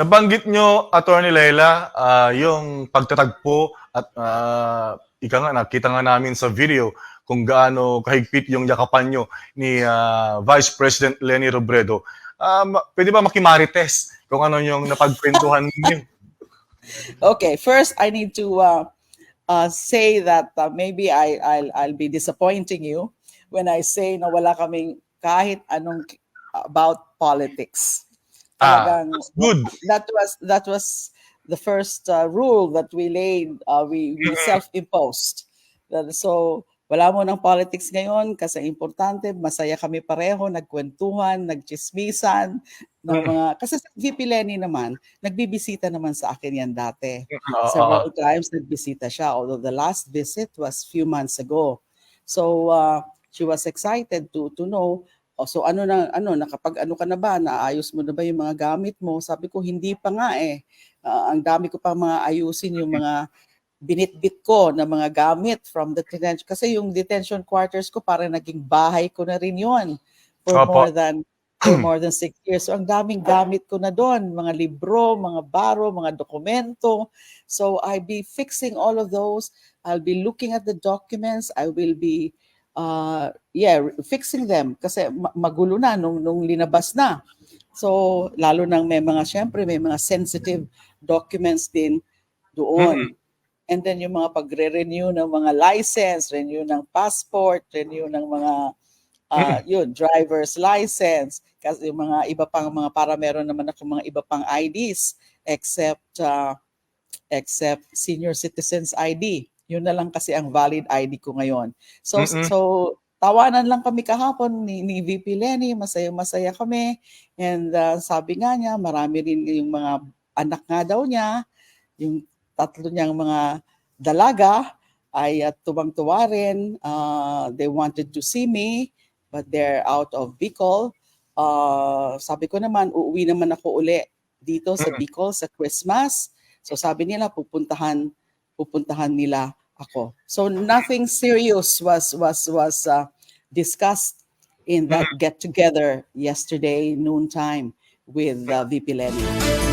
Nabanggit nyo, Attorney Leila, ah, yung pagtatagpo at ah, ika nga, nakita nga namin sa video kung gaano kahigpit yung yakapan nyo ni ah, Vice President Lenny Robredo. Ma- pwede ba makimarites kung ano yung napagkwentuhan niyo? Okay, first I need to uh, uh, say that uh, maybe I, I'll, I'll be disappointing you when I say na wala kaming kahit anong about politics. Ah, Talagang- that's good. that was that was the first uh, rule that we laid uh, we, we Mhm. self-imposed so wala mo ng politics ngayon kasi importante masaya kami pareho nagkwentuhan nagchismisan ng Mhm. mga kasi si VP Lenny naman nagbibisita naman sa akin yan dati Oo, several times nagbisita siya although the last visit was few months ago so uh, she was excited to to know oh, so ano na ano nakapag ano ka na ba naayos mo na ba yung mga gamit mo sabi ko hindi pa nga eh Ah, ang dami ko pa mga ayusin yung mga binitbit ko na mga gamit from the detention kasi yung detention quarters ko para naging bahay ko na rin yon for Opo. more than for more than six years. So ang daming gamit ko na doon, mga libro, mga baro, mga dokumento. So I'll be fixing all of those. I'll be looking at the documents. I will be uh yeah, fixing them kasi ma- magulo na nung nung linabas na. So lalo nang may mga syempre may mga sensitive documents din doon. And then yung mga pagre-renew ng mga license, renew ng passport, renew ng mga ah, yun, driver's license, kasi yung mga iba pang mga para meron naman ako mga iba pang IDs except ah, except senior citizens ID. Yun na lang kasi ang valid ID ko ngayon. So Mm-mm. so tawanan lang kami kahapon ni, ni VP Lenny, masaya-masaya kami. And ah, sabi nga niya, marami rin yung mga anak nga daw niya, yung tatlo niyang mga dalaga ay uh, tuwang-tuwa rin. Uh, they wanted to see me, but they're out of Bicol. Uh, sabi ko naman, uuwi naman ako uli dito sa. Bicol sa Christmas. So sabi nila, pupuntahan, pupuntahan nila ako. So nothing serious was was was uh, discussed in that get together yesterday noontime with uh, VP Lenny.